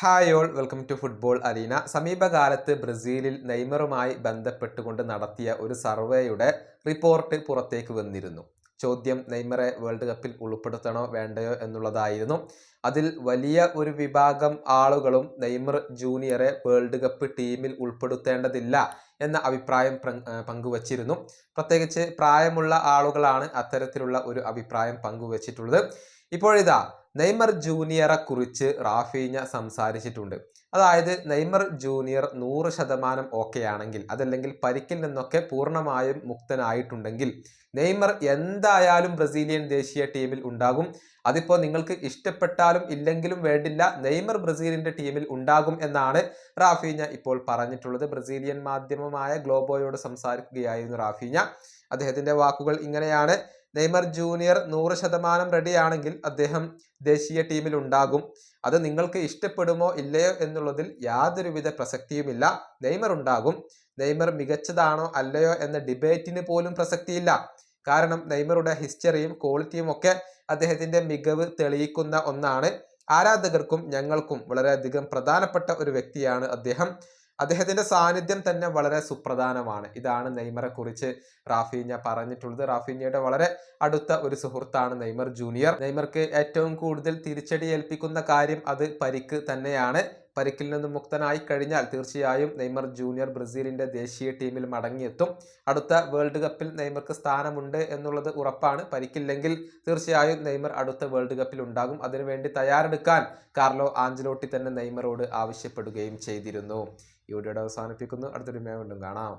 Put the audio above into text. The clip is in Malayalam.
Hi all welcome to football arena സമീപകാലത്ത് ബ്രസീലിൽ നെയ്മറുമായി ബന്ധപ്പെട്ടുകൊണ്ട് നടത്തിയ ഒരു സർവേയുടെ റിപ്പോർട്ട് പുറത്തേക്ക് വന്നിരുന്നു. ചോദ്യം നെയ്മറെ വേൾഡ് കപ്പിൽ ഉൾപ്പെടുത്തണോ വേണ്ടയോ എന്നുള്ളതായിരുന്നു. അതിൽ വലിയ ഒരു വിഭാഗം ആളുകളും നെയ്മർ ജൂനിയറെ വേൾഡ് കപ്പ് ടീമിൽ ഉൾപ്പെടുത്തേണ്ടതില്ല എന്ന അഭിപ്രായം പ്ര- പങ്കുവച്ചിരുന്നു. പ്രത്യേകിച്ച് പ്രായമുള്ള ആളുകളാണ് അത്തരത്തിലുള്ള ഒരു അഭിപ്രായം പങ്കുവച്ചിട്ടുള്ളത്. ഇപ്പോഴിതാ നെയ്മർ ജൂനിയറെ കുറിച്ച് റാഫീഞ്ഞ സംസാരിച്ചിട്ടുണ്ട്. അതായത് നെയ്മർ ജൂനിയർ നൂറ് ശതമാനം ഓക്കെ ആണെങ്കിൽ അതല്ലെങ്കിൽ പരിക്കിൽ നിന്നൊക്കെ പൂർണമായും മുക്തനായിട്ടുണ്ടെങ്കിൽ നെയ്മർ എന്തായാലും ബ്രസീലിയൻ ദേശീയ ടീമിൽ ഉണ്ടാകും. അതിപ്പോൾ നിങ്ങൾക്ക് ഇഷ്ടപ്പെട്ടാലും ഇല്ലെങ്കിലും വേണ്ടില്ല നെയ്മർ ബ്രസീലിന്റെ ടീമിൽ ഉണ്ടാകും എന്നാണ് റാഫീഞ്ഞ ഇപ്പോൾ പറഞ്ഞിട്ടുള്ളത്. ബ്രസീലിയൻ മാധ്യമമായ ഗ്ലോബോയോട് സംസാരിക്കുകയായിരുന്നു റാഫീഞ്ഞ. അദ്ദേഹത്തിന്റെ വാക്കുകൾ ഇങ്ങനെയാണ്. നെയ്മർ ജൂനിയർ നൂറ് ശതമാനം റെഡിയാണെങ്കിൽ അദ്ദേഹം ദേശീയ ടീമിൽ ഉണ്ടാകും. അത് നിങ്ങൾക്ക് ഇഷ്ടപ്പെടുമോ ഇല്ലയോ എന്നുള്ളതിൽ യാതൊരുവിധ പ്രസക്തിയുമില്ല. നെയ്മർ ഉണ്ടാകും. നെയ്മർ മികച്ചതാണോ അല്ലയോ എന്ന ഡിബേറ്റിന് പോലും പ്രസക്തിയില്ല. കാരണം നെയ്മറുടെ ഹിസ്റ്ററിയും ക്വാളിറ്റിയും ഒക്കെ അദ്ദേഹത്തിന്റെ മികവ് തെളിയിക്കുന്ന ഒന്നാണ്. ആരാധകർക്കും ഞങ്ങൾക്കും വളരെയധികം പ്രധാനപ്പെട്ട ഒരു വ്യക്തിയാണ് അദ്ദേഹം. അദ്ദേഹത്തിന്റെ സാന്നിധ്യം തന്നെ വളരെ സുപ്രധാനമാണ്. ഇതാണ് നെയ്മറെ കുറിച്ച് റാഫീഞ്ഞ പറഞ്ഞിട്ടുള്ളത്. റാഫീഞ്ഞയുടെ വളരെ അടുത്ത ഒരു സുഹൃത്താണ് നെയ്മർ ജൂനിയർ. നെയ്മർക്ക് ഏറ്റവും കൂടുതൽ തിരിച്ചടി ഏൽപ്പിക്കുന്ന കാര്യം അത് പരിക്ക് തന്നെയാണ്. പരിക്കിൽ നിന്ന് മുക്തനായി കഴിഞ്ഞാൽ തീർച്ചയായും നെയ്മർ ജൂനിയർ ബ്രസീലിന്റെ ദേശീയ ടീമിൽ മടങ്ങിയെത്തും. അടുത്ത വേൾഡ് കപ്പിൽ നെയ്മർക്ക് സ്ഥാനമുണ്ട് എന്നുള്ളത് ഉറപ്പാണ്. പരിക്കില്ലെങ്കിൽ തീർച്ചയായും നെയ്മർ അടുത്ത വേൾഡ് കപ്പിൽ ഉണ്ടാകും. അതിനുവേണ്ടി തയ്യാറെടുക്കാൻ കാർലോ ആഞ്ചലോട്ടി തന്നെ നെയ്മറോട് ആവശ്യപ്പെടുകയും ചെയ്തിരുന്നു. ഈ വീഡിയോയുടെ അവസാനിപ്പിക്കുന്നു. അടുത്തൊരു മേ വീണ്ടും കാണാം.